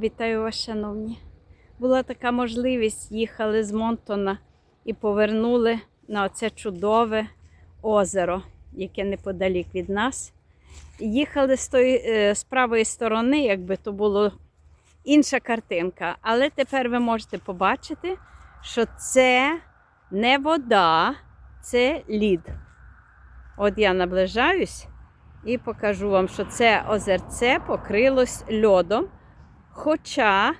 Вітаю вас, шановні. Була така можливість, їхали з Монтона і повернули на це чудове озеро, яке неподалік від нас. Їхали з, тої, е, з правої сторони, якби то було інша картинка. Але тепер ви можете побачити, що це не вода, це лід. От я наближаюсь і покажу вам, що це озерце покрилось льодом. Хоча,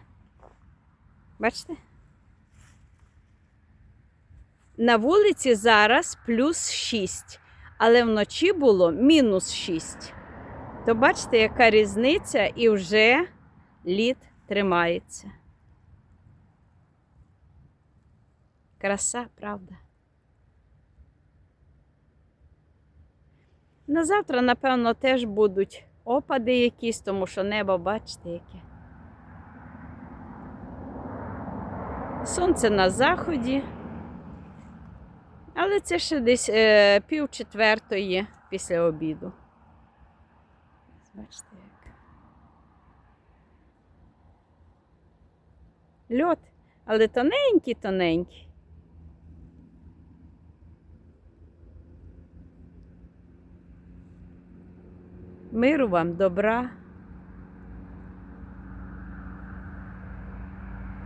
бачите? На вулиці зараз плюс 6, але вночі було мінус 6. То бачите, яка різниця, і вже лід тримається. Краса, правда. На завтра, напевно, теж будуть опади якісь, тому що небо, бачите, яке. Сонце на заході. Але це ще десь е, пів четвертої після обіду. Бачите як. Льот, але тоненький, тоненький. Миру вам, добра.